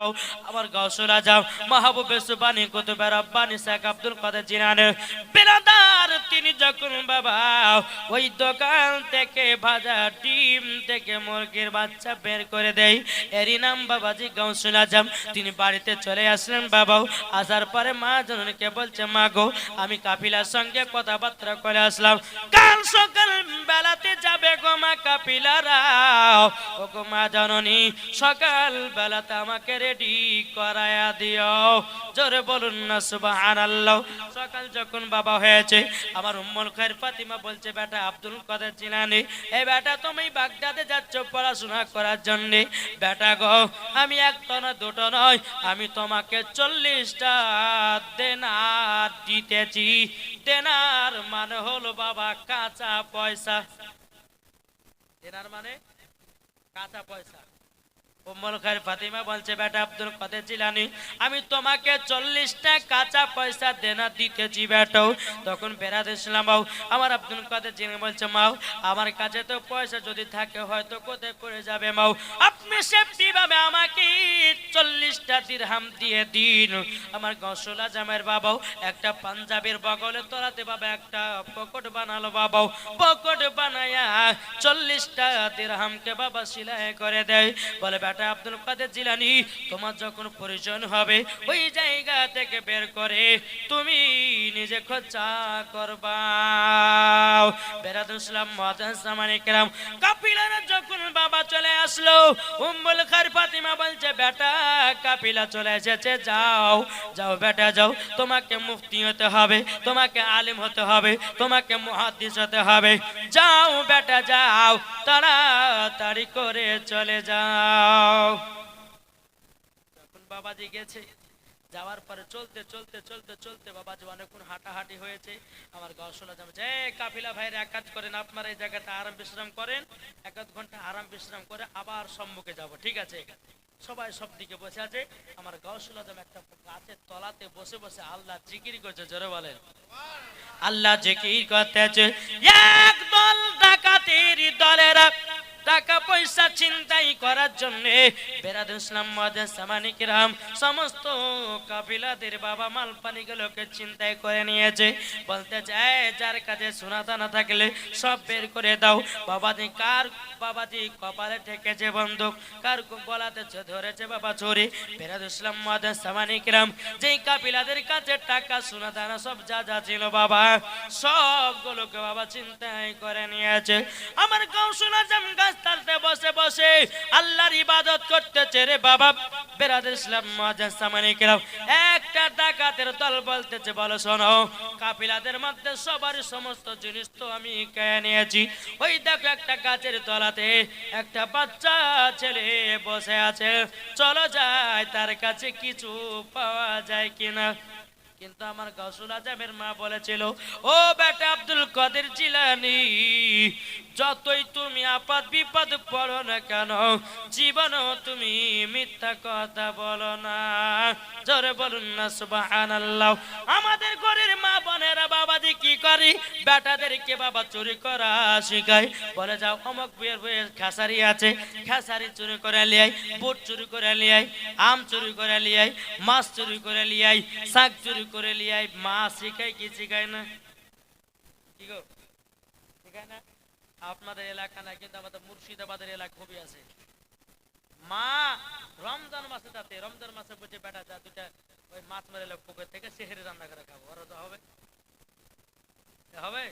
আমার গৌসুল আজম মাহবুবে সুবানি কুতুবের রব্বানি শেখ আব্দুল কাদের জিনানে। বিরাদার তিনি যখন বাবা, ওই দোকান থেকে ভাজা ডিম থেকে মুরগির বাচ্চা বের করে দেয়, এরই নাম বাবাজি গৌসুল আজম তিনি বাড়িতে চলে আসলেন বাবাও আসার পরে মা জননীকে বলছে, মা গো, আমি কাপিলার সঙ্গে কথাবার্তা করে আসলাম। কাল সকাল বেলাতে যাবে গো মা কাপিলারা ও গো মা জননী, সকাল বেলাতে আমাকে রেডি করায়া দিও। জোরে বলুন না, সুবহানাল্লাহ। সকাল যখন বাবা হয়েছে, আমার উম্মুল খায়ের ফাতিমা বলছে, বেটা আব্দুল কাদের জিলানি, এই বেটা তুমি বাগদাদে যাচ্ছ পড়াশোনা করার জন্য। বেটা গো, আমি একটা না দুটো নয় আমি তোমাকে চল্লিশটা দেনার দিতেছি। দেনার মানে হলো বাবা কাঁচা পয়সা। দেনার মানে? কাঁচা পয়সা। চল্লিশটা কাঁচা পয়সা দেনা দিতেছি তখন পয়সা যদি থাকে আমাকে চল্লিশটা দিরহাম দিয়ে দিন। আমার গসল আজমের বাবাও একটা পাঞ্জাবের বগলে তোলাতে বাবা একটা পকট বানালো বাবাও। পকট বানায়া চল্লিশটা দিরহামকে বাবা সিলাই করে দেয়। বলে, বেটা আব্দুল কাদের জিলানি, তোমার যখন প্রয়োজন হবে, ওই জায়গা থেকে বের করে তুমি নিজে খরচা করবা বেরাদুসলাম মহাজামানি কেরাম কাপিলারা যখন বাবা চলে আসলো, উম্মুল খার ফাতিমা বলছে, বেটা, কাপিলা চলে এসেছে, যাও যাও বেটা, যাও। তোমাকে মুফতি হতে হবে, তোমাকে আলিম হতে হবে, তোমাকে মুহাদ্দিস হতে হবে। যাও বেটা, যাও, তাড়াতাড়ি করে চলে যাও। যখন বাবাজি গেছে, যাওয়ার পরে চলতে চলতে চলতে চলতে বাবাজি অনেকক্ষণ হাঁটাহাঁটি হয়েছে। আমার গসলা যাবে যে কাফিলা ভাইরা, এক কাজ করেন, আপনারা এই জায়গাটা আরাম বিশ্রাম করেন। এক ঘণ্টা আরাম বিশ্রাম করে আবার সম্মুখে যাব, ঠিক আছে? সবাই সব দিকে বসে আছে। আমার গসলা যাবে একটা গাছের তলাতে বসে বসে আল্লাহ জিকির করছে, জোরে বলেন। আল্লাহ জিকির করতেছে। এক দল ডাকাতের দলেরা টাকা পয়সা চিন্তাই করার জন্য বেরাদ ইসলাম সমস্ত কাবিলাদের বাবা মাল চিন্তাই করে নিয়েছে। বলতে চায় যার কাছে সোনা দানা থাকলে সব বের করে দাও। বাবাজি কার, বাবাজি কপালে ঠেকেছে বন্দুক? কার গলাতে ধরেছে বাবা চোরে। বেরাদ ইসলাম সামানিকরাম যেই কাবিলাদের কাছে টাকা, সোনা, দানা সব যা যা ছিল বাবা, সবগুলোকে বাবা চিন্তাই করে নিয়েছে। আমার গাও শোনা জাম গাছ তালতে বসে বসে আল্লাহর ইবাদত করতেছে রে বাবা। বেরাদ ইসলাম মাজান সামানিকেরাম একটা ডাকাতের দল বলতেছে, বলো শোনো, কাফিলাদের মধ্যে সবার সমস্ত জিনিস তো আমি কেয়ে নিয়েছি। ওই দেখো একটা গাছের তলাতে একটা বাচ্চা ছেলে বসে আছে। চলো যায়, তার কাছে কিছু পাওয়া যায় কিনা। কিন্তু আমার গসুল আজমের মা বলেছিল, ও বেটা আব্দুল কাদের জিলানি যতই তুমি আপাত বিপদ পড়ো না কেন জীবন তুমি মিথ্যা কথা বলো না। জোরে বলুন না, সুবহানাল্লাহ। আমাদের ঘরের মা বোনেরা বাবাজি কি করি? বেটাদেরকে বাবা চুরি করা শিখায়। বলে, যাও, অমুক বিয়ের বইয়ের খেসারি আছে। খেসারি চুরি করে লিয়াই, বুট চুরি করে লিয়াই, আম চুরি করে লিয়াই, মাছ চুরি করে লিয়াই, শাক চুরি করে লিয়াই। মা শিখাই কি শিখায় না? কি গো? শিখায় না? আপনাদের এলাকা না, কিন্তু আমাদের মুর্শিদাবাদের এলাকা খুবই আছে। মা, রমজান মাসে যাতে, রমজান মাসে বলছে, বেটা, যা দুটা ওই মাছ মারে পুকুর থেকে সেহেরে রান্না করে খাব। ওরা তো হবে। হবে?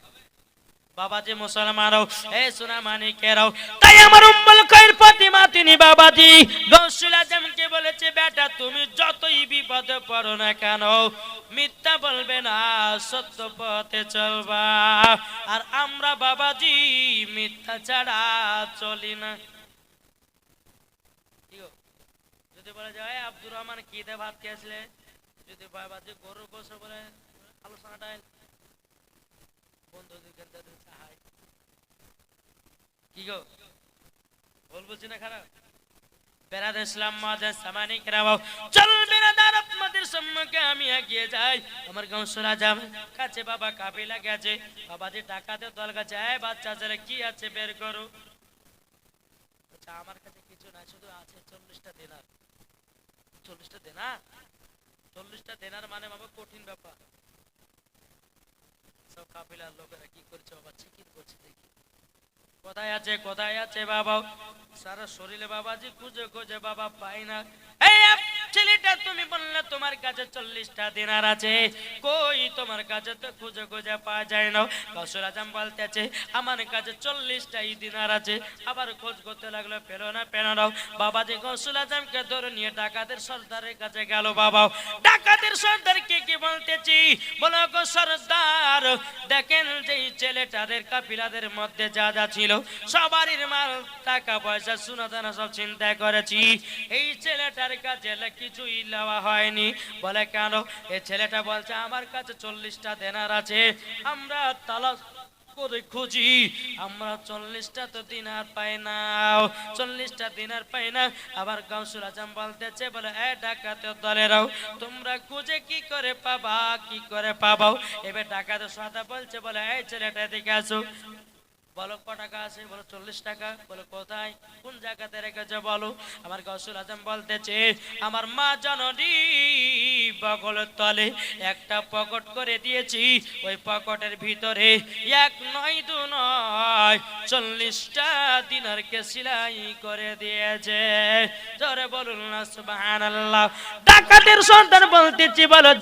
বাবাজি মুসলমানও এ সোনা মানিকেরাও তাই আমার উম্মুল খায়ের ফাতিমা, তিনি বাবাজি। গৌসুল আজমকে বলেছে, বেটা, তুমি যতই বিপদে পড়ো না কেন, মিথ্যা বলবে না, সত্য পথে চলবা। আর আমরা বাবাজি, মিথ্যা ছাড়া চলি না। যদি বলে যায় আব্দুর রহমান, কি ভাত খেয়েছিলে? যদি বাবাজি গরু বসে বলে, আলোচনাটা বন্ধুদের কি গো? বল না খারাপ? ইসলাম সামানি চল আপনাদের সম্মুখে আমি এগিয়ে যাই। আমার যাবে কাছে, বাবা গেছে। বাবাজি টাকাতে দল গেছে। এই বাচ্চা ছেলে, কি আছে বের করো? আচ্ছা আমার কাছে কিছু নাই, শুধু আছে চল্লিশটা দিনার। চল্লিশটা দেনার? চল্লিশটা দেনার মানে বাবা কঠিন ব্যাপার। সব কাপিলার লোকেরা কি করছে বাবা? চিকিৎ করছে দেখি। কোথায় আছে কোথায় আছে বাবা? সারা শরীরে বাবাজি খুঁজে খুঁজে বাবা পাই না। ছেলেটা তুমি বললে, তোমার কাছে চল্লিশটা দিনার আছে। কই তোমার কাছে তো খুঁজে খুঁজে পাওয়া যায় না। কসুর আজম বলতেছে, আমার কাছে চল্লিশটাই দিনার আছে। আবার খোঁজ করতে লাগল, পেল না পেল না। বাবাজি গসুল আজমকে ধরে নিয়ে ডাকাতের সর্দারের কাছে গেল। বাবা, ডাকাতের সর্দার কে কি বলতেছি? বলো গো সর্দার, দেখেন যে ছেলেটাদের কাপিলাদের মধ্যে যা যা ছিল, সবারই মাল, টাকা পয়সা, সোনা সব চিন্তা করেছি। এই ছেলেটার কাছে এলে কিছুই নেওয়া হয়নি। বলে, কেন? এই ছেলেটা বলছে, আমার কাছে চল্লিশটা দেনার আছে। আমরা তালাশ করে খুঁজি। আমরা চল্লিশটা তো দিনার পাই না চল্লিশটা দিনার পাই না। আবার গাউসুল আজম বলতেছে, বলে, এ ডাকাতে দলেরাও তোমরা খুঁজে কি করে পাবা, কি করে পাবাও? এবার ডাকাতে সাদা বলছে, বলে, এই ছেলেটা এদিকে আসো। বলো ক টাকা আছে? বলো চল্লিশ টাকা। বলো কোথায়? কোন জায়গাতে রেখেছে বলো? আমার গসুল আজম বলতেছে, আমার মা জননী বগলের তলে একটা পকেট করে দিয়েছি। ওই পকেটের ভিতরে এক নয়, দু নয়, চল্লিশটা দিনারকে সিলাই করে দিয়েছে। জোরে বলুন না, সুবহানাল্লাহ। ডাকাতের সন্তান বলতেছি, বলো।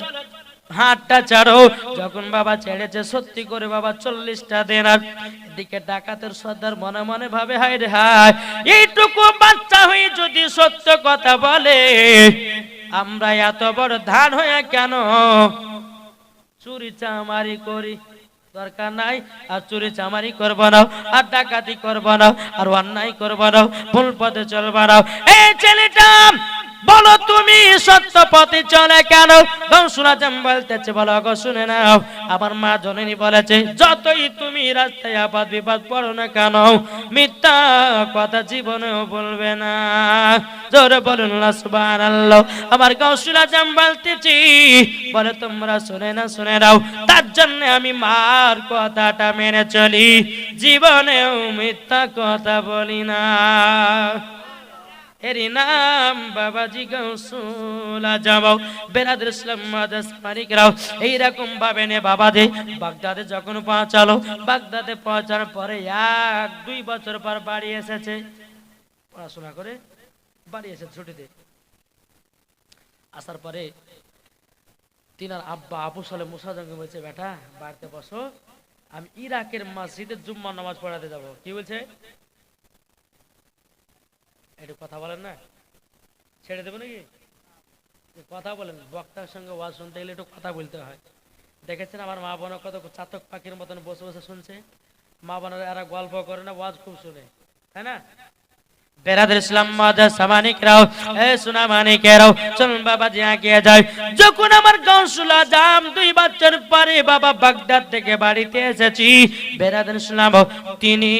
হাতটা ছাড়ো। যখন বাবা ছেড়েছে, সত্যি করে বাবা চল্লিশটা দেনার দিকে ডাকাতের সর্দার মনে মনে ভাবে, হায় রে হায়, এইটুকু বাচ্চা হয়ে যদি সত্য কথা বলে, আমরা এত বড় ধান হয়ে কেন? চুরি চামারি করি, দরকার নাই। আর চুরি চামারি করব না, আর ডাকাতি করব না, আর অন্যায় করব না, ভুল পথে চলব না। এই ছেলেটা বলো তুমি সত্য পথে চলে কেন? গৌসুলা জাম বলতেছে, বলো গো, শুনে নাও। আমার মা জননী বলেছে, যতই তুমি রাস্তায় আপাত বিপদ পড়ো না কেন, মিথ্যা কথা জীবনেও বলবে না। জোরে বলুন আমার গৌসুলা জাম বলতেছি, বলে তোমরা শুনে না শুনে নাও। তার জন্য আমি মার কথাটা মেনে চলি, জীবনেও মিথ্যা কথা বলি না। এরি নাম বাবাজি গৌসুলা যাবাও বেরাদের ইসলাম মাদাস মানিকরাও এইরকম ভাবে নে বাবা দে বাগদাদে যখন পৌঁছালো, বাগদাদে পৌঁছানোর পরে এক, দুই বছর পর বাড়ি এসেছে। পড়াশোনা করে বাড়ি এসেছে ছুটিতে। আসার পরে তিনার আব্বা আবু সালে মুসাজঙ্গে বলছে, বেটা, বাড়িতে বসো, আমি ইরাকের মসজিদে জুম্মা নামাজ পড়াতে যাব। কি বলছে? একটু কথা বলেন না? ছেড়ে দেবো নাকি? কথা বলেন, বক্তার সঙ্গে ওয়াজ শুনতে গেলে একটু কথা বলতে হয়। দেখেছেন আমার মা বোন কত চাতক পাখির মতন বসে বসে শুনছে? মা বোনেরা এরা গল্প করে না, ওয়াজ খুব শুনে। তাই না? বেরাদের ইসলাম মাদার সামানিক রাও, এ সোনা মানিক রাও, চলুন বাবা জি আগে যায়। যখন আমার গাউসুলা জাম, দুই বছর পরে বাবা বাগদাদ থেকে বাড়িতে এসেছি। বেরাদের ইসলাম, তিনি,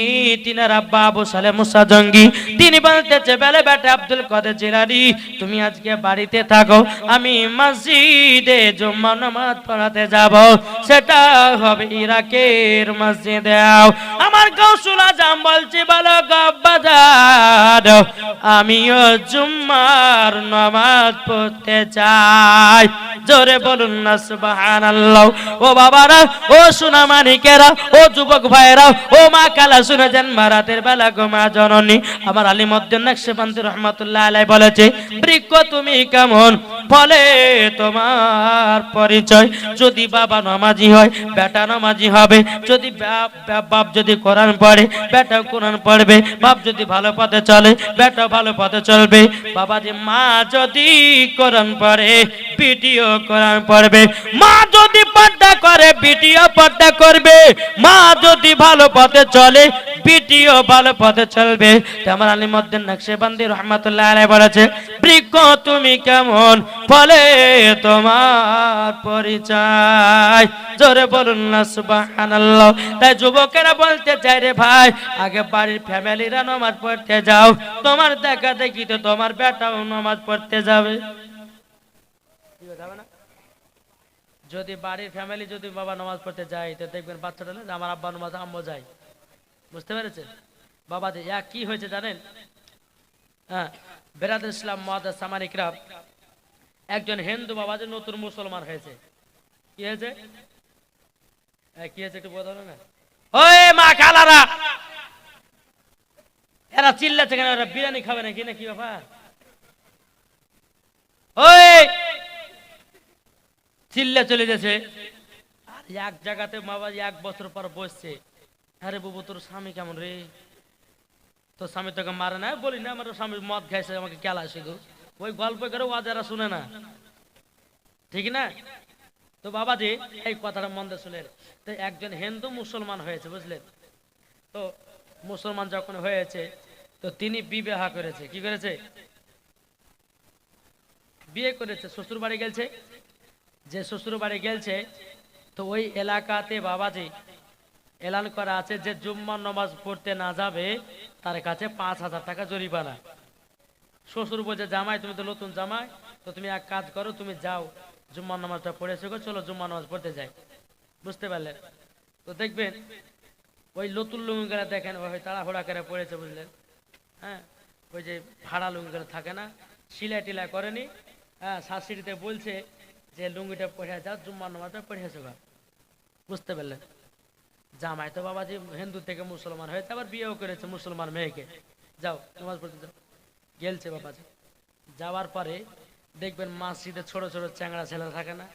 তিনার আব্বা আবু সালে মুসা জঙ্গি, তিনি বলতেছে, বেলে বেটা আব্দুল কাদের জিলানি, তুমি আজকে বাড়িতে থাকো, আমি মসজিদে জুম্মা নামাজ পড়াতে যাব। সেটা হবে ইরাকের মসজিদে। আমার গাউসুলা জাম বলছে, বলো গাব্বাজার আমিও জুম্মার নামাজ পড়তে চাই। জোরে বলুন না, সুবহানাল্লাহ। ও বাবারা, ও সোনা মানিকেরা ও যুবক ভাইরা ও মা কালা শুনেছেন মারাতের বেলা গো মা জননী। আমার আলিমউদ্দিন নকশবন্দি রহমাতুল্লাহ আলাইহি বলেছে, বৃক্ষ তুমি কেমন? ফলে তোমার পরিচয়। যদি বাবা নামাজি হয়, বেটা নামাজি হবে। যদি বাপ যদি কোরআন পড়ে বেটা কোরআন পড়বে। বাপ যদি ভালো পথে চলে বেটা ভালো পথে চলবে। বাবা যে মা যদি কোরআন পড়ে, ভিডিও কোরআন পড়বে। মা যদি পর্দা করে, ভিডিও পর্দা করবে। মা যদি ভালো পথে চলে ভিডিও ভালো পথে চলবে। আমার আলিমউদ্দিন নকশবন্দি রহমাতুল্লাহ আলাইহি বলেছে, বৃক্ষ তুমি কেমন? ফলে তোমার পরিচয়। জোরে বলুন না, সুবহানাল্লাহ। তাই যুবকেরা বলতে চাই রে ভাই, আগে বাড়ির ফ্যামিলিরা নামাজ পড়তে যাও। তোমার দেখা দেখি তো তোমার বেটাও নামাজ পড়তে যাবে? যদি বাড়ির ফ্যামিলি যদি বাবা নামাজ পড়তে যায়, তো দেখবেন বাচ্চাটা আমার আব্বা নামাজ আম্মু যায়। বুঝতে পেরেছেন? বাবা কি হয়েছে জানেন? হ্যাঁ বেরাদ ইসলাম মহাদ সামানিকরা একজন হিন্দু বাবা যে নতুন মুসলমান হয়েছে। কি হয়েছে? কি হয়েছে একটু বোঝা না। ওই মা কালারা! এরা চিল্লাচ্ছে কেন? এরা বিরিয়ানি খাবে নাকি? না কি ব্যাপার ওই! চিল্লা চলে গেছে। আর এক জায়গাতে বাবা এক বছর পর বসছে। আরে বাবু, তোর স্বামী কেমন রে? তোর স্বামী তোকে মারে না? বলি না, আমার স্বামী মদ খাইছে, আমাকে কেলা শুধু ওই গল্প করে ও যারা শুনে না। ঠিক না? তো বাবাজি, এই কথাটা মন দিয়ে শুনেন তো একজন হিন্দু মুসলমান হয়েছে বুঝলেন তো মুসলমান যখন হয়েছে, তো তিনি বিবাহ করেছে। কি করেছে? বিয়ে করেছে। শ্বশুর বাড়ি গেছে যে শ্বশুর বাড়ি গেছে তো ওই এলাকাতে বাবাজি এলান করা আছে যে জুম্মার নামাজ পড়তে না যাবে তার কাছে পাঁচ হাজার টাকা জরিমানা। শ্বশুর বলছে জামাই তুমি তো নতুন জামাই তো তুমি এক কাজ করো তুমি যাও। জুম্মার নামাজটা পড়ে গো, চলো জুম্মার নামাজ পড়তে যাই। বুঝতে পারলেন? তো দেখবেন ওই নতুন লুঙ্গিগুলা দেখেন ওই তাড়াহুড়া করে পড়েছে বুঝলেন? হ্যাঁ? ওই যে ভাড়া লুঙ্গিগুলো থাকে না সিলাই টিলা করেনি হ্যাঁ শাশুড়িতে বলছে যে লুঙ্গিটা পড়ে যাও জুম্মার নামাজটা পড়েছো গা। বুঝতে পারলেন? জামাই তো বাবাজি হিন্দু থেকে মুসলমান হয়েছে আবার বিয়েও করেছে মুসলমান মেয়েকে। যাও নামাজ পড়তে যাও। গেলছে বাবাজি। যাওয়ার পরে দেখবেন মসজিদে ছোট ছোট চ্যাংড়া ছেলে থাকে না?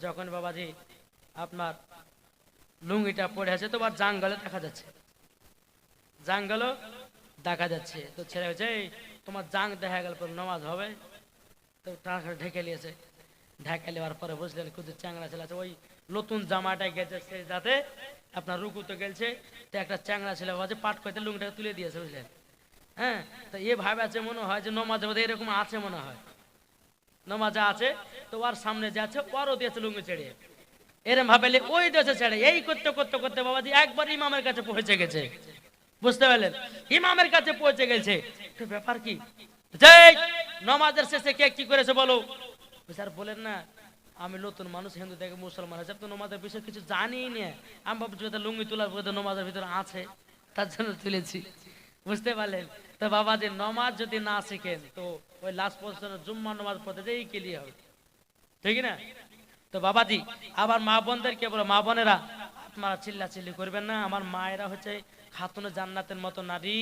যখন বাবাজি আপনার লুঙ্গিটা পড়ে আছে তো আবার জাঙ্গলে দেখা যাচ্ছে। জাঙ্গলও দেখা যাচ্ছে। তো ছেলে হয়েছে "এই, তোমার জাং দেখা গেল পর নামাজ হবে। তো টাকা ঢেকে নিয়েছে। ঢেকে নেওয়ার পরে বুঝলেন কিছু চ্যাংড়া ছেলে আছে ওই নতুন জামাটা গেছে সে যাতে আপনার রুকু তো গেলছে। তো একটা চ্যাংড়া ছেলে বাজে পাট করতে লুঙ্গিটাকে তুলে দিয়েছে, বুঝলেন? হ্যাঁ? তো এ ভাবে আছে, মনে হয় যে নমাজের মধ্যে এরকম আছে মনে হয়। নমাজে আছে, তো ওর সামনে যে আছে, ওরও দিয়েছে লুঙ্গি ছেড়ে। এরম ভাবে ওই দেশে ছেড়ে। এই করতে করতে করতে বাবাজি একবার ইমামের কাছে পৌঁছে গেছে। বুঝতে পারলেন? ইমামের কাছে পৌঁছে গেছে। ব্যাপার কি? যে নমাজের শেষে কে কি করেছে বলো? স্যার বলেন না আমি নতুন মানুষ, হিন্দু থেকে মুসলমান আছে তো নমাজের বিষয়ে কিছু জানি না। আমি ভাবছি হয়তো লুঙ্গি তোলার পরে নমাজের ভিতরে আছে, তার জন্য তুলেছি। বুঝতে পারলেন? তো বাবা যে নমাজ যদি না শিখেন, তো ওই লাস্ট পর্যন্ত জুম্মা নমাজ পড়তে যেই ক্লিয়ার হবে। ঠিক না? তো বাবাজি, আবার মা বোনদেরকে বলো? মা বোনেরা, আপনারা চিল্লা চিল্লি করবেন না। আমার মায়েরা হচ্ছে খাতুনে জান্নাতের মতো নারী,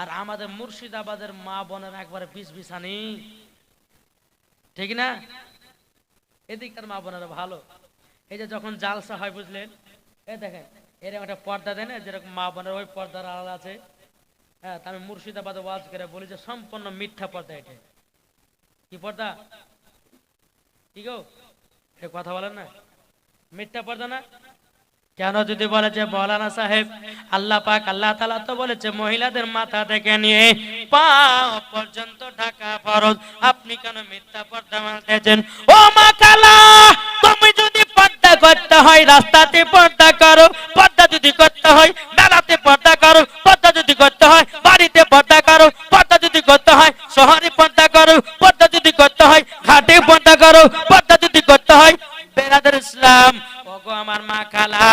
আর আমাদের মুর্শিদাবাদের মা বোনেরা একবারে বিষ বিছানি ঠিক না? এদিককার মা বোনেরা ভালো। এই যে যখন জালসা হয় বুঝলেন? এই দেখেন এরকম একটা পর্দা দেয় না যেরকম মা বোনের ওই পর্দার আড়াল আছে। হ্যাঁ আমি মুর্শিদাবাদে ওয়াজ করে বলি যে সম্পূর্ণ মিথ্যা পর্দা এটা। কি পর্দা? কি গো? এ কথা বলেন না। মিথ্যা পর্দা না? কেন যদি বলে যে, মৌলানা সাহেব, আল্লাহ পাক, আল্লাহ তালা তো বলেছে, মহিলাদের মাথা থেকে নিয়ে পা পর্যন্ত ঢাকা ফরজ। আপনি কেন মিথ্যা পর্দা মানতেছেন? ও মা কালা, তুমি যদি পর্দা করতে হয়, রাস্তাতে পর্দা করো, পর্দা যদি করতে হয়, মেলাতে পর্দা করো, পর্দা যদি করতে হয়, বাড়িতে পর্দা করো যদি করতে হয়, শহরে পর্দা করো, পর্দা যদি করতে হয়, ঘাটে পর্দা করো, পর্দা যদি করতে হয়, বেরাদের ইসলাম, ওগো আমার মা খালা,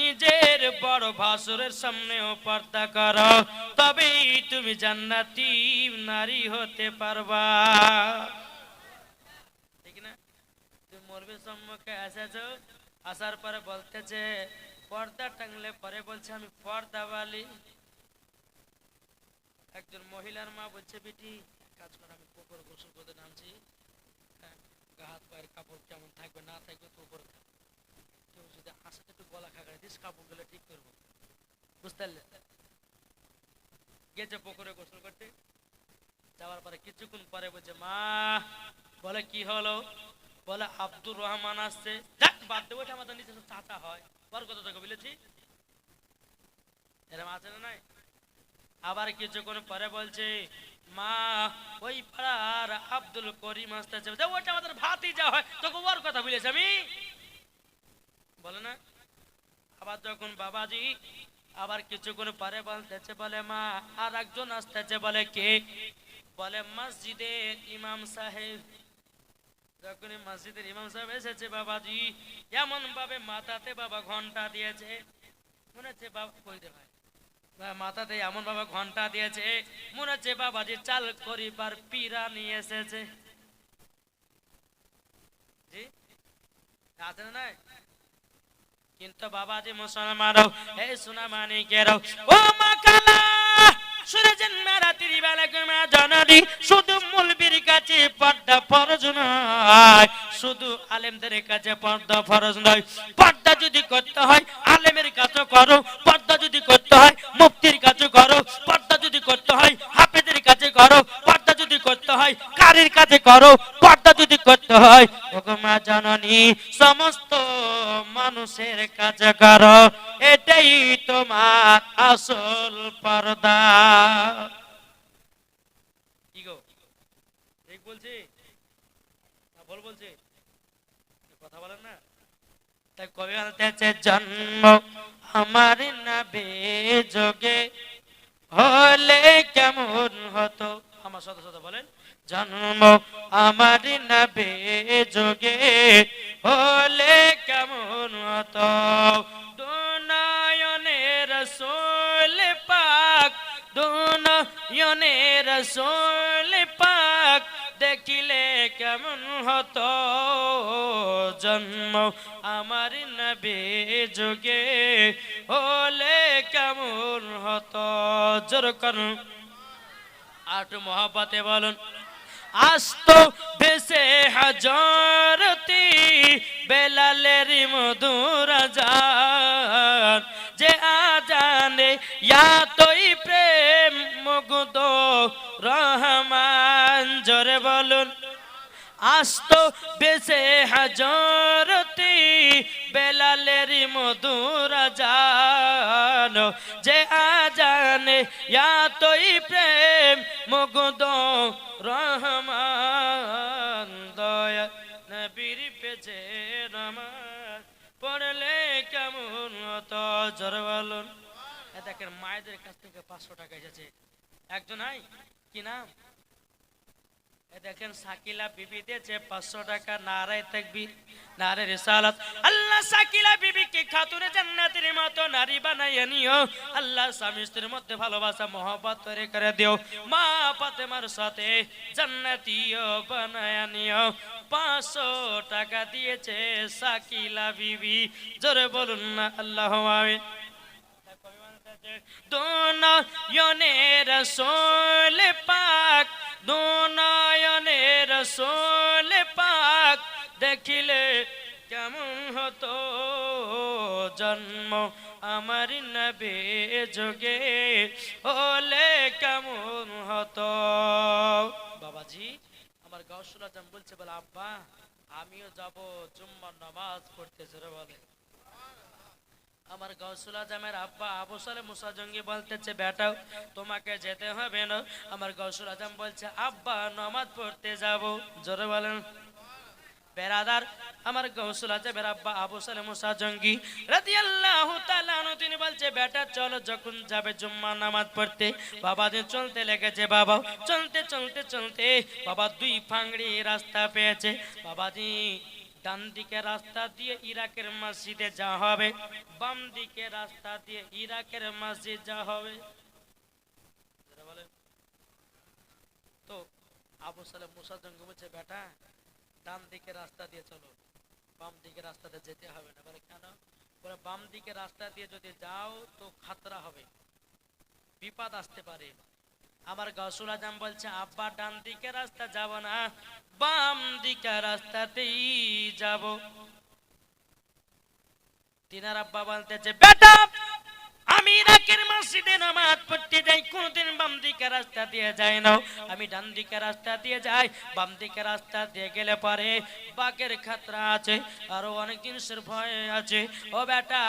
নিজের বড় ভাসুরের সামনেও পর্দা করো, তবেই তুমি জান্নাতি নারী হতে পারবা। ঠিক না? তুমি মরবে সম্মুখে এসেছ আসার পরে বলতেছে, পর্দা টাঙলে পরে বলছে, আমি পর্দা বালি একজন মহিলার মা বলছে বেটি কাজ করে আমি পুকুর গোসল করতে নামছি। হ্যাঁ, হাত পায়ের কাপড় কেমন থাকবে না থাকবে তো উপরে। কেউ যদি আসে তো একটু গলা খাগড়ে দিস কাপড়গুলো ঠিক করব। বুঝতে পারলে? গেছে পুকুরে গোসল করতে। যাওয়ার পরে কিছুক্ষণ পরে বলছে মা বলে কি হলো? বলে আব্দুর রহমান আসছে। বাদ দেবো আমাদের নিজস্ব চাচা হয়। ওর কথা তোকে বলেছি। এরম আছে না নাই? আবার কিছুক্ষণ পরে বলছে, মা, ওই পাড়ার আব্দুল করিম আসতেছে। ওটা আমাদের ভাতি যা হয়, তোকে ওর কথা বলেছি আমি। বলে না? আবার যখন বাবাজি আবার কিছুক্ষণ পরে বলতেছে, বলে, মা আর একজন আসতেছে। বলে, কে? বলে, মসজিদের ইমাম সাহেব। যখনই মসজিদের ইমাম সাহেব এসেছে, বাবাজি এমন ভাবে মাথাতে বাবা ঘণ্টা দিয়েছে, মনে হচ্ছে বাবা কই রে ভাই? মাথাতে এমন ভাবে ঘণ্টা দিয়েছে, মনে হচ্ছে বাবাজি চাল করিবার পীরা নিয়ে এসেছে। আছে না কিন্তু বাবাজি মুসলমান এই সুনামানি মানিকের ও মা কালা! শুনেছেন মেরা তিরিবেলা গুমা জানাদি শুধু মুলবির কাছে পর্দা ফরজ নয়। শুধু আলেমদের কাছে পর্দা ফরজ নয়। পর্দা যদি করতে হয়, আলেমের কাছে করো। পর্দা যদি করতে হয়, মুফতির কাছে করো। পর্দা যদি করতে হয়, হাফেজের কাছে করো। পর্দা যদি করতে হয়, কারির কাছে করো, পর্দা যদি করতে হয় ওগমা জননী, সমস্ত মানুষের কাছে করো, এটাই তোমার আসল পর্দা। না না। জন্ম? আমার নবে যোগে হলে কেমন হতো? আমার সাথে সাথে বলেন, জন্ম আমার নবে যোগে হলে কেমন হতো? দুনয়নের সোল পাক, দুনয়নের সোল পাক দেখিলে কেমন হতো? জন্ম আমার নবে যোগে হলে কেমন হতো? জোর করুন। আট মহাপাতে বলুন, আস্ত বেসে হাজারতি বেলালের মধুর জান যে আজানে ইয়া প্রেম মুগ্ধ, রহমান জোরে বলুন, আস্ত বেসে হাজারতি বেলালের মধুর জান যে আজানে ইয়া তোই প্রেম মুগ্ধ রহমান, দয়া নবীর পেছে রমান পড়লে কেমন তো জরবালন দেখেন, মায়েদের কাছ থেকে পাঁচশো টাকা এসেছে। একজন আই কি নাম? দেখেন সাকিলা পাঁচশো টাকা নারায় থাকবি নারে আল্লাহ সাকিলা মতো নারী বানাইয়া নিও। আল্লাহ স্বামী স্ত্রীর মধ্যে ভালোবাসা, মহব্বত তৈরি করে দিও। মা সাথে জান্নাতীয় বানায়া নিও। পাঁচশো টাকা দিয়েছে সাকিলা বিবি। জোরে বলুন না, আল্লাহ আমিন। দুনয়নের সোল পাক দুনয়নের সোল পাক দেখিলে কেমন হতো জন্ম আমার নবে যোগে। হলে কেমন হতো? বাবাজি, আমার গৌসুল আজম বলছে, বলে, আব্বা, আমিও যাব জুম্মার নামাজ পড়তে জোরে বলে। আমার গৌসুল আজমের আব্বা আবু সালে মুসা জঙ্গি বলতেছে বেটাও তোমাকে যেতে হবে না। আমার গৌসুল আজম বলছে, আব্বা, নামাজ পড়তে যাব। জোরে বলেন। বেরাদার, আমার গৌসুল আজমের আব্বা আবু সালে মুসা জঙ্গি তিনি বলছে, বেটা, চলো যখন যাবে জুম্মা নামাজ পড়তে। বাবা দিন চলতে লেগেছে, বাবা, চলতে চলতে চলতে। বাবা দুই ফাংড়ি রাস্তা পেয়েছে। বাবাজি ডান দিকে রাস্তা দিয়ে ইরাকের মসজিদে যা হবে বাম দিকে রাস্তা দিয়ে ইরাকের মসজিদ যা হবে। তো, আবু সালে মুসা জঙ্গ বলছে, বেটা ডান দিকে রাস্তা দিয়ে চলো বাম দিকে রাস্তাতে যেতে হবে না। বলে, কেন? বলে বাম দিকে রাস্তা দিয়ে যদি যাও তো খাতরা হবে, বিপদ আসতে পারে। আমার গসুল আজম বলছে, আব্বা ডান দিকে রাস্তা যাব না বাম দিকে রাস্তাতেই যাব। তিনার আব্বা বলতেছে, বেটা আমি মসজিদে নামাজ পড়তে যাই, কোনদিন বাম দিকে রাস্তা দিয়ে যাই না। আমি ডান দিকে রাস্তা দিয়ে যাই, বাম দিকে রাস্তা দিয়ে গেলে পরে বাঘের খাতরা আছে, আরও অনেক জিনিসের ভয় আছে। ও বেটা,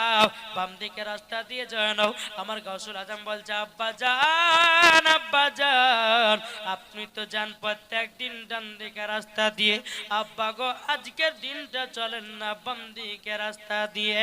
বাম দিকে রাস্তা দিয়ে নাও আমার গসুল আজম বলছে, আব্বা যান আব্বা যান, আপনি তো যান প্রত্যেক দিন ডান দিকে রাস্তা দিয়ে। আব্বা গো, আজকের দিনটা চলেন না বাম দিকে রাস্তা দিয়ে।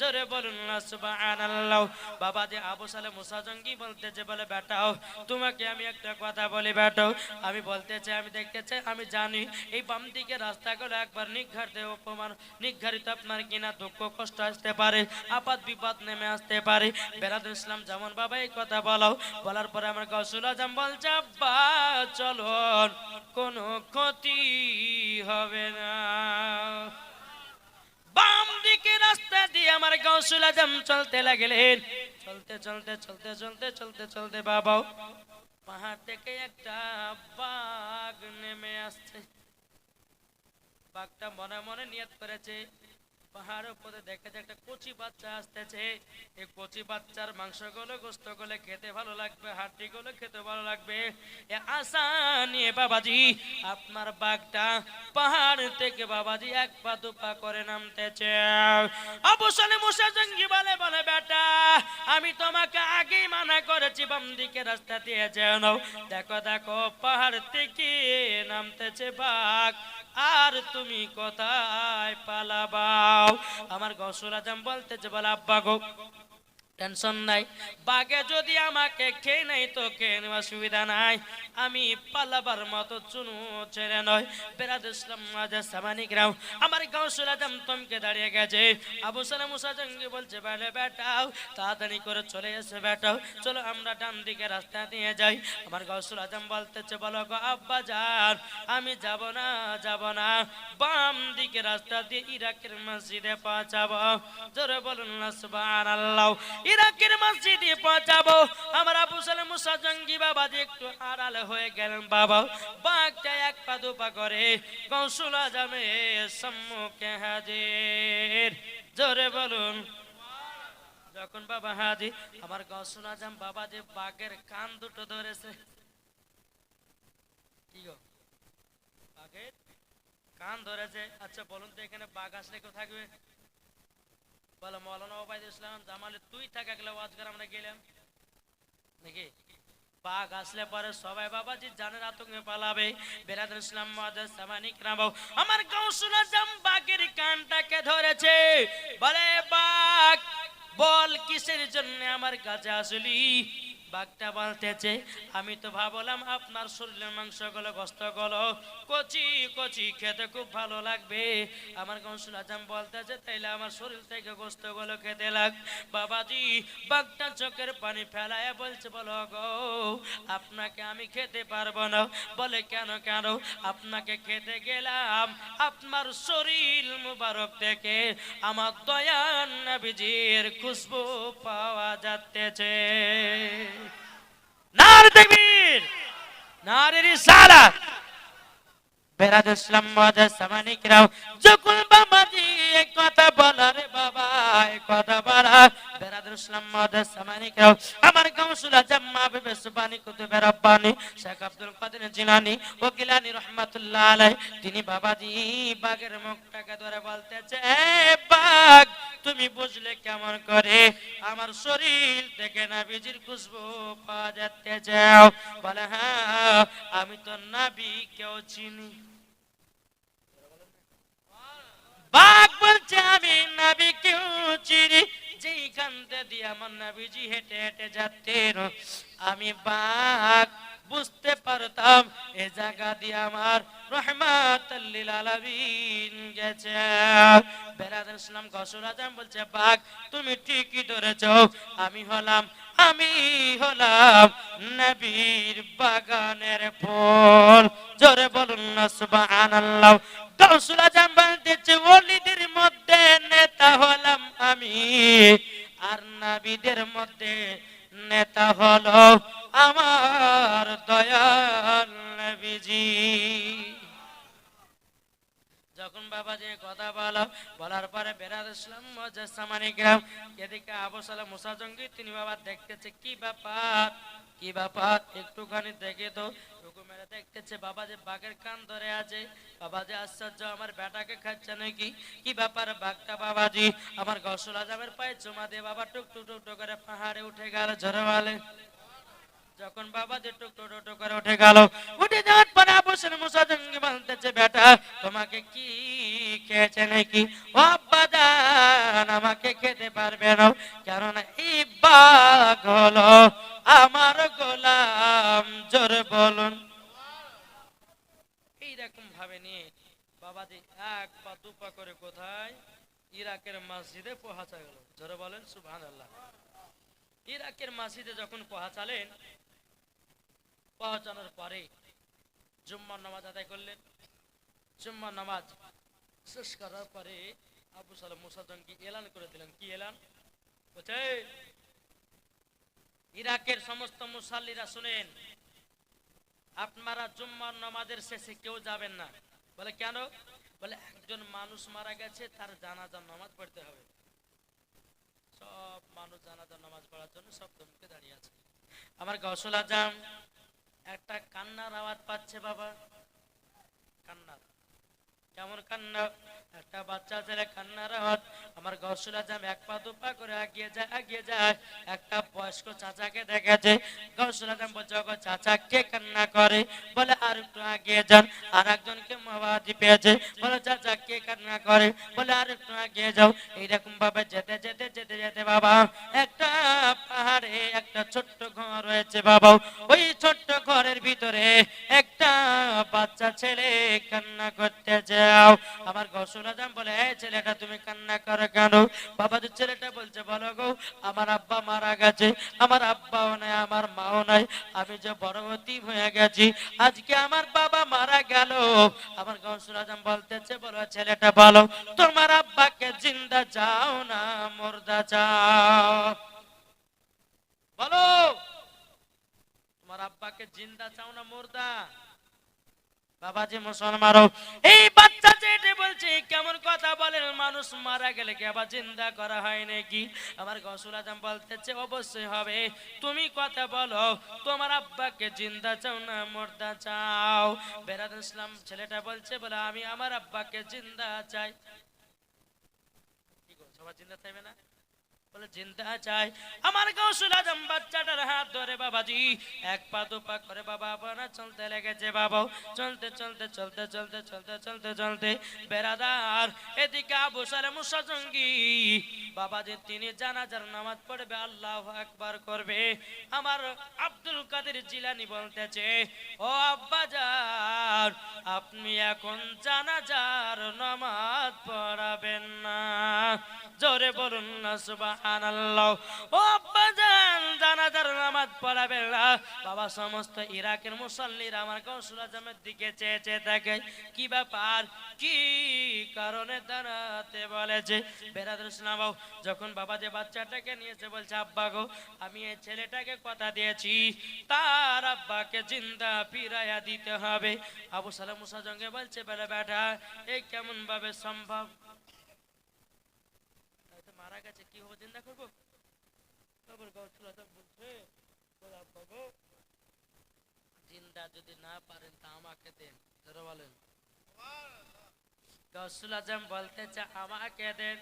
জোরে বলুন না, সুবহানাল্লাহ। বাবা যে আবু সালে মুসা জঙ্গি বলতে যে বলে, বেটাও, তোমাকে আমি একটা কথা বলি, বেটাও। আমি বলতে চাই, আমি দেখতে চাই, আমি জানি এই বাম দিকে রাস্তাগুলো একবার নিঘাট অপমান নির্ধারিত আপনার কিনা দুঃখ, কষ্ট আসতে পারে, আপাত বিপদ নেমে আসতে পারে। বেরাদুল ইসলাম, যেমন বাবা এই কথা বলাও, বলার পরে আমার গসুল আজম বলছে, আব্বা চলো কোনো ক্ষতি হবে না। রাস্তা দিয়ে আমার গাউসুল আজম চলতে লাগলেন। চলতে চলতে চলতে চলতে চলতে চলতে বাবা। পাহাড় থেকে একটা বাঘ নেমে আসছে। বাঘটা মনে মনে নিয়ত করেছে। পাহাড়ের উপরে দেখে যে একটা কচি বাচ্চা আসতেছে। এই কচি বাচ্চার মাংসগুলো, গোস্তগুলো খেতে ভালো লাগবে হাড্ডিগুলো খেতে ভালো লাগবে। এ বাবাজি, আপনার বাঘটা পাহাড় থেকে বাবাজি এক পা দু পা করে নামতেছে। অবসলে মুসা জঙ্গি বলে বলে, বেটা, আমি তোমাকে আগেই মানা করেছি বাম দিকে রাস্তা দিয়ে যেন দেখো দেখো, পাহাড় থেকে নামতেছে বাঘ। আর তুমি কোথায় পালাবাও? আমার গসুল বলতে যে বলে আব্বা গো টেনশন নাই। বাঘে যদি আমাকে খেয়ে নাই তো খেয়ে নেওয়ার সুবিধা নাই। আমি পালাবার মতো চুনু ছেড়ে নয়। বেরাদ ইসলাম মাঝে সামানিক রাও আমার আজম তমকে দাঁড়িয়ে গেছে। আবু সালাম মুসা জঙ্গি বলছে বেলে বেটাও, তাড়াতাড়ি করে চলে এসে বেটাও। চলো আমরা ডান দিকে রাস্তা দিয়ে যাই। আমার গাউসুল আজম বলতেছে, বলো গো আব্বা যান আমি যাব না যাব না। বাম দিকে রাস্তা দিয়ে ইরাকের মসজিদে পৌঁছাবো। জোরে বলুন না, সুবহানাল্লাহ। ইরাকের মসজিদে পৌঁছাবো। আমার আবু সালাম মুসা জঙ্গি বাবা যে একটু আড়ালে হয়ে গেলেন বাবা, বাঘটা এক পা দু পা করে গৌসুল আজমের সম্মুখে হাজির। জোরে বলুন। যখন বাবা হাজি আমার গৌসুল আজম বাবা যে বাঘের কান দুটো ধরেছে। কি গো? বাঘের কান ধরেছে? আচ্ছা বলুন তো এখানে বাঘ আসলে কেউ থাকবে? বলে, মৌলানা ওবায়দ ইসলাম, জামালে তুই থাকা গেলে আজকে আমরা গেলাম। নাকি? আসলে পরে সবাই, বাবাজি, জানের আতঙ্কে পালাবে। বেরাদুল ইসলাম মহাদাস সামানিক রাবাও আমার বাঘের কানটাকে ধরেছে। বলে, বাঘ, বল কিসের জন্য আমার কাছে আসলি? বাঘটা বলতেছে আমি তো ভাবলাম, আপনার শরীরের মাংসগুলো গোস্তগুলো কচি কচি খেতে খুব ভালো লাগবে। আমার কৌশল আজম বলতেছে, তাইলে আমার শরীর থেকে গোস্তগুলো খেতে লাগ। বাবাজি বাঘটা চোখের পানি ফেলায় বলছে, বলো গো, আপনাকে আমি খেতে পারব না। বলে, কেন কেন? আপনাকে খেতে গেলাম আপনার শরীর মুবারক থেকে। আমার দয়ান নবীজির খুশবু পাওয়া যাচ্ছে। নার তাকবীর, নারে রিসালাত বেরাদ ইসলাম মহাদাস সামানিক রাও, যখন বাবাজি এই কথা বলা রে বাবা কথা বলা ইসলাম মহাদাস সামানিক রাও আমার গাউসুল তিনি বাগের মুখটাকে ধরে বলতেছে বাঘ, তুমি বুঝলে কেমন করে? আমার শরীর থেকে নাবিজির খুশবু পাওয়া যাচ্ছে। যাও বলে হ্যাঁ আমি তো নাবি, কেউ চিনি। বাঘ বলছে, আমি নাবি, কেউ চিনি। যেইখান দিয়ে আমার নাবিজি হেঁটে হেঁটে যাচ্ছেন, আমি বাঘ বুঝতে পারতাম এ জায়গা দিয়ে আমার রহমাতাল্লিল আলামিন গেছে। বেরাদ ইসলাম গসুর আজম বলছে বাঘ তুমি ঠিকই ধরেছ, আমি হলাম আমি হলাম নবীর বাগানের ফুল। জোরে বলুন না, সুবহানাল্লাহ। গসুল আজম বলতেছে, ওলিদের মধ্যে নেতা হলাম আমি, আর নবীদের মধ্যে নেতা হলো আমার দয়াল নবীজি। যখন বাবা যে কথা বলো বলার পরে বেরাদ মজাসামানি গ্রাম, এদিকে আবু সালাম, মুসা জঙ্গি তিনি বাবা দেখতেছে, কি ব্যাপার? কি ব্যাপার? একটুখানি দেখে তো। টুকু দেখতেছে বাবা যে বাঘের কান ধরে আছে। বাবা যে আশ্চর্য, আমার বেটাকে খাচ্ছে নাকি? কি ব্যাপার বাঘটা বাবাজি? আমার পায়ে বাবা টুক টুক টুক করে পাহাড়ে উঠে গেল ঝরে বলে যখন বাবা যে টুক টুক টুক টুক করে উঠে গেল, উঠে যাওয়ার পরে আবসেন মুসা জঙ্গি বলতেছে, বেটা, তোমাকে কি খেয়েছে নাকি? ও আমাকে খেতে পারবে না। কেননা এই বাঘ হলো আমার গোলাম, জোর বলুন। এইরকম ভাবে নিয়ে বাবাজি এক পা, দু পা করে কোথায়? ইরাকের মসজিদে পৌঁছা গেল। জোরে বলেন সুবহান আল্লাহ ইরাকের মসজিদে যখন পৌঁছালেন পৌঁছানোর পরে জুম্মার নামাজ আদায় করলেন। জুম্মার নামাজ শেষ করার পরে আবু সালাম মুসা এলান করে দিলেন। কি এলান? বলছে ইরাকের সমস্ত মুসাল্লিরা শুনেন, আপনারা জুম্মার নামাজের শেষে কেউ যাবেন না। বলে, কেন? বলে, একজন মানুষ মারা গেছে, তার জানাজার নামাজ পড়তে হবে। সব মানুষ জানাজার নামাজ পড়ার জন্য সব দমকে দাঁড়িয়ে আছে। আমার গসল আজম একটা কান্নার আওয়াজ পাচ্ছে বাবা কান্নার। কেমন কান্না? একটা বাচ্চা ছেলে কান্নার আওয়াজ আমার গসল আজম এক পা দু পা করে আগিয়ে যায় আগিয়ে যায় একটা বয়স্ক চাচাকে দেখেছে। গসল আজম বলছে, "ওগো, চাচা কে কান্না করে? বলে, আর একটু আগিয়ে যান। আর একজনকে মাবাদি পেয়েছে। বলে, চাচা কে কান্না করে? বলে, আর একটু আগিয়ে যাও। এইরকম ভাবে যেতে যেতে যেতে যেতে বাবা, একটা পাহাড়ে একটা ছোট্ট ঘর রয়েছে বাবা। ওই ছোট্ট ঘরের ভিতরে একটা বাচ্চা ছেলে, কান্না করতে যাও। আমার গসুল আজম বলে, এই ছেলেটা তুমি কান্না করো কেন? বাবা যে ছেলেটা বলছে, বলো গো, আমার আব্বা মারা গেছে। আমার আব্বাও নাই, আমার মাও নাই। আমি যে বড় অতীব হয়ে গেছি, আজকে আমার বাবা মারা গেল। আমার গসুল আজম বলতেছে, বলো ছেলেটা বলো, তোমার আব্বাকে জিন্দা চাও না, মুর্দা চাও বলো তোমার আব্বাকে জিন্দা চাও না মুর্দা বাবাজি মুসলমানও, এই বাচ্চা যেটা বলছে, কেমন কথা বলেন? মানুষ মারা গেলে কি আবার জিন্দা করা হয় নাকি? আমার গসুল আজম বলতেছে, অবশ্যই হবে। তুমি কথা বলো, তোমার আব্বাকে জিন্দা চাও না, মুর্দা চাও? বেরাদ ইসলাম ছেলেটা বলছে, বলে, আমি আমার আব্বাকে জিন্দা চাই। সবার জিন্দা চাইবে না? আমার তিনি জানাজার নামাজ পড়বে, আল্লাহ একবার করবে। আমার আব্দুল কাদের জিলানি বলতেছে, ও আব্বাজার, আপনি এখন জানাজার নামাজ পড়াবেন না। জোরে বলুন না যখন বাবা যে বাচ্চাটাকে নিয়েছে, বলছে, আব্বা গো, আমি এই ছেলেটাকে কথা দিয়েছি। তার আব্বাকে জিন্দা ফিরাইয়া দিতে হবে। আবু সালাম মুসা জঙ্গে বলছে বেলা বেটা, এই কেমন ভাবে সম্ভব? মারা গেছে হবে জিন্দা করব? খবর গৌসুল আজম বলছে বলে আব্বা গো, জিন্দা যদি না পারেন তা আমাকে দেন। ধরে বলেন। গৌসুল আজম বলতে চা আমাকে দেন।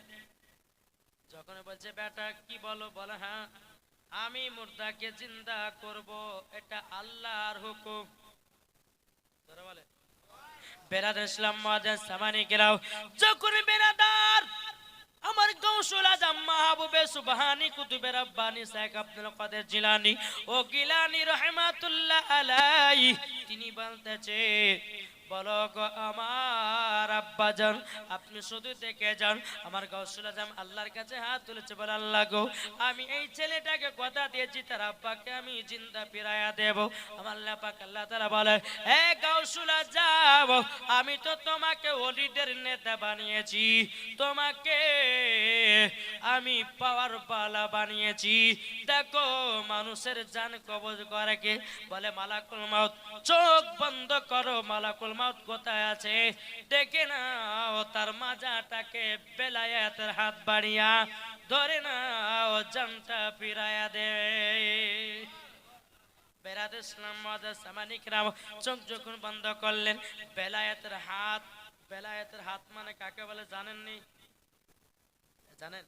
যখন বলছে বেটা কি বলো? বলে হ্যাঁ আমি মুর্দাকে জিন্দা করব এটা আল্লাহর হুকুম। ধরে বলে ইসলাম মাদার সামানি গেরাও যখন বেরাদার আমার গৌসুল আজম মাহবুবে সুবহানি কুতুবে রব্বানি শেখ আব্দুল কাদের জিলানি। ও গিলানি রহমাতুল্লাহ আলাই তিনি বলতেছে বলো আমার আব্বাজান আপনি শুধু দেখে যান। আমার গৌসুল আজম আল্লাহর কাছে হাত তুলেছে বলে, আল্লাহ গো, আমি এই ছেলেটাকে কথা দিয়েছি, তার আব্বাকে আমি ফিরাইয়া দেব। আমার আল্লাহ তাআলা বলে হে গৌসুল আজম, আমি তো তোমাকে ওলিদের নেতা বানিয়েছি, তোমাকে আমি পাওয়ার বালা বানিয়েছি। দেখো মানুষের জান কবজ করে কে? বলে, মালাকুল চোখ বন্ধ করো মালাকুল মাউত কোথায় আছে? দেখে না ও তার মাজাটাকে বেলায়াতের হাত বাড়িয়া, ধরে না ও জানটা ফিরায়া দে। মানে কাকে বলে জানেননি? জানেন?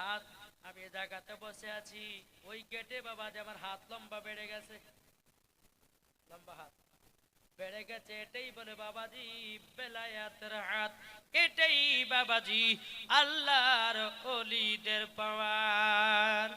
হাত, আমি বসে আছি, ওই বাবা আমার হাত লম্বা বেড়ে গেছে। লম্বা হাত। বেড়ে গেছে এটাই বলে বাবাজি বেলায়াতের হাত এটাই বাবাজি আল্লাহর অলিদের পাওয়ার।